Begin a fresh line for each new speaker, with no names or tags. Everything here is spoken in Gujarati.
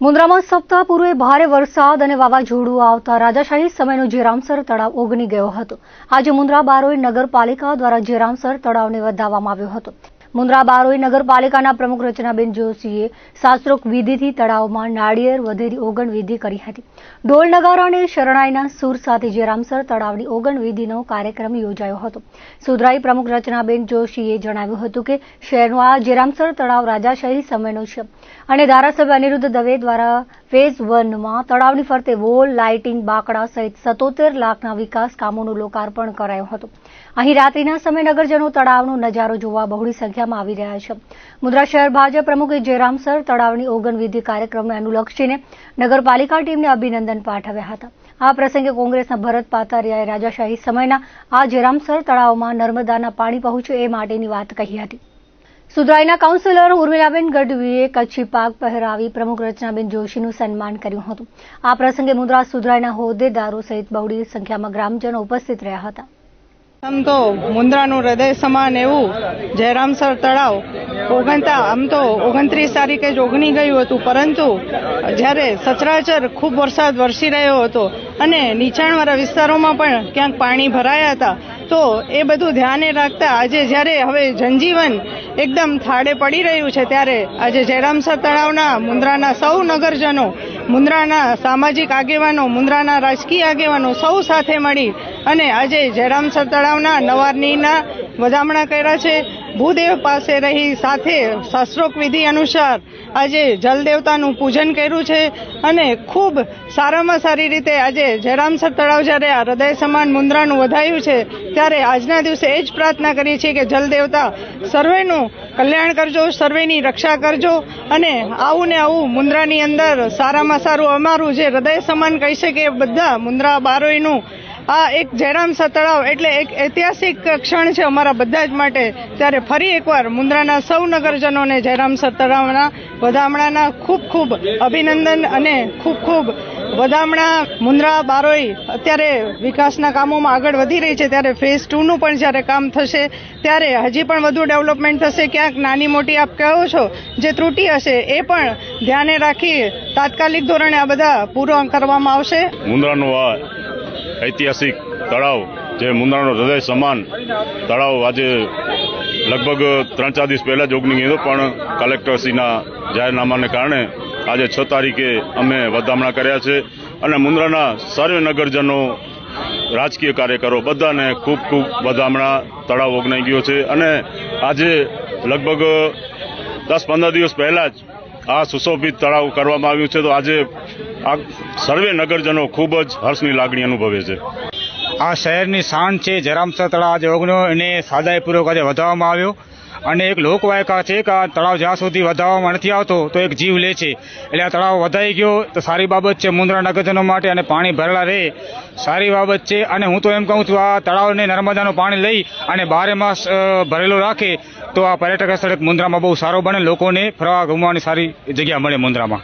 મુન્દ્રામાં સપ્તાહ પૂર્વે ભારે વરસાદ અને વાવાઝોડું આવતા રાજાશાહી સમયનો જેરામસર તળાવ ઓગની ગયો હતો. આજે મુન્દ્રા બારોઈ નગરપાલિકા દ્વારા જેરામસર તળાવને વધાવવામાં આવ્યો હતો. મુન્દ્રા બારોઈ નગરપાલિકાના પ્રમુખ રચનાબેન જોશીએ શાસ્ત્રોક વિધિથી તળાવમાં નાળિયેર વધેરી ઓગણ વિધિ કરી હતી. ઢોલ અને શરણાઈના સૂર સાથે જેરામસર તળાવની ઓગણ વિધિનો કાર્યક્રમ યોજાયો હતો. સુધરાઈ પ્રમુખ રચનાબેન જોશીએ જણાવ્યું હતું કે શહેરનું આ જેરામસર તળાવ રાજાશાહી સમયનો છે અને ધારાસભ્ય અનિરુદ્ધ દવે દ્વારા ફેઝ વનમાં તળાવની ફરતે વોલ, લાઇટિંગ, બાકડા સહિત સત્તોતેર લાખના વિકાસ કામોનું લોકાર્પણ કરાયું હતું. અહીં રાત્રિના સમયે નગરજનો તળાવનો નજારો જોવા બહોળી સંખ્યામાં આવી રહ્યા છે. મુદ્રા શહેર ભાજપ પ્રમુખ જયરામ સર તળાવની ઓગણવિધિ કાર્યક્રમને અનુલક્ષીને નગરપાલિકા ટીમને અભિનંદન પાઠવ્યા હતા. આ પ્રસંગે કોંગ્રેસના ભરત પાતારિયાએ રાજાશાહી સમયના આ જયરામસર તળાવમાં નર્મદાના પાણી પહોંચે એ માટેની વાત કહી હતી. સુધરાઈના કાઉન્સિલર ઉર્મિલાબેન ગઢવીએ કચ્છી પાક પહેરાવી પ્રમુખ રચનાબેન જોશીનું સન્માન કર્યું હતું. આ પ્રસંગે મુદ્રા સુધરાઈના હોદ્દેદારો સહિત બહોળી સંખ્યામાં ગ્રામજનો ઉપસ્થિત રહ્યા હતા.
આમ તો મુન્દ્રાનું હૃદય સમાન એવું જયરામસર તળાવ. ઓગણતા, આમ તો ઓગણત્રીસ તારીખે જ ઓગણી ગયું હતું, પરંતુ જ્યારે સચરાચર ખૂબ વરસાદ વરસી રહ્યો હતો અને નીચાણવાળા વિસ્તારોમાં પણ ક્યાંક પાણી ભરાયા હતા, તો એ બધું ધ્યાને રાખતા આજે જ્યારે હવે જનજીવન એકદમ થાળે પડી રહ્યું છે, ત્યારે આજે જયરામસર તળાવના મુન્દ્રાના સૌ નગરજનો મુન્દ્રાના સામાજિક આગેવાનો મુન્દ્રાના રાજકીય આગેવાનો સૌ સાથે મળી અને આજે જયરામસર તળાવના નવારનીના વધામણા કર્યા છે. ભૂદેવ પાસે રહી સાથે શાસ્ત્રોક્ત વિધિ અનુસાર આજે જલદેવતાનું પૂજન કર્યું છે અને ખૂબ સારામાં સારી રીતે આજે જયરામસર તળાવ જ્યારે આ હૃદય સમાન મુન્દ્રાનું વધાયું છે, ત્યારે આજના દિવસે એ જ પ્રાર્થના કરીએ છીએ કે જલદેવતા સર્વેનું કલ્યાણ કરજો, સર્વેની રક્ષા કરજો અને આવું ને આવું મુન્દ્રાની અંદર સારામાં સારું અમારું જે હૃદય સમાન કહી શકીએ બધા મુન્દ્રા બારોઈનું આ એક જયરામસા તળાવ એટલે એક ઐતિહાસિક ક્ષણ છે અમારા બધા જ માટે. ત્યારે ફરી એકવાર મુન્દ્રાના સૌ નગરજનોને જયરામસર તળાવના વધામણાના ખૂબ ખૂબ અભિનંદન અને ખૂબ ખૂબ વધામણા મુન્દ્રા બારોઈ અત્યારે વિકાસના કામોમાં આગળ વધી રહી છે. ત્યારે ફેઝ ટુનું પણ જ્યારે કામ થશે, ત્યારે હજી પણ વધુ ડેવલપમેન્ટ થશે. ક્યાંક નાની મોટી આપ કહો છો, જે ત્રુટિ હશે, એ પણ ધ્યાને રાખી તાત્કાલિક ધોરણે આ બધા પૂરો કરવામાં આવશે.
મુન્દ્રાનું આ ઐતિહાસિક તળાવ જે મુંદ્રાનો હૃદય સમાન તળાવ આજે લગભગ ત્રણ ચાર દિવસ પહેલાં જ ઓગની ગયું પણ કલેક્ટરશ્રીના જાહેરનામાને કારણે આજે છ તારીખે અમે વધામણા કર્યા છે. અને મુંદ્રાના સર્વે નગરજનો, રાજકીય કાર્યકરો બધાને ખૂબ ખૂબ વધામણા તળાવ ઓગનાઈ ગયો છે. અને આજે લગભગ દસ પંદર દિવસ પહેલાં જ આ સુશોભિત તળાવ કરવામાં આવ્યું છે તો આજે આ સર્વે નગરજનો ખૂબ જ હર્ષની લાગણી અનુભવે છે.
આ શહેરની શાન છે. જરામસર તળાવ આજે ઓગણ્યો એને સાદાઈપૂર્વક આજે વધારવામાં આવ્યો. અને એક લોકવાયકા છે કે આ તળાવ જ્યાં સુધી વધારવામાં નથી આવતો, તો એક જીવ લે છે. એટલે આ તળાવ વધાઈ ગયો, તો સારી બાબત છે મુન્દ્રા નગરજનો માટે અને પાણી ભરેલા રહે. સારી બાબત છે અને હું તો એમ કહું છું, આ તળાવને નર્મદાનું પાણી લઈ અને બારે માસ ભરેલો રાખે, તો આ પર્યટક સ્થળ મુન્દ્રામાં બહુ સારો બને, લોકોને ફરવા, ઘૂમવાની સારી જગ્યા મળે મુન્દ્રામાં.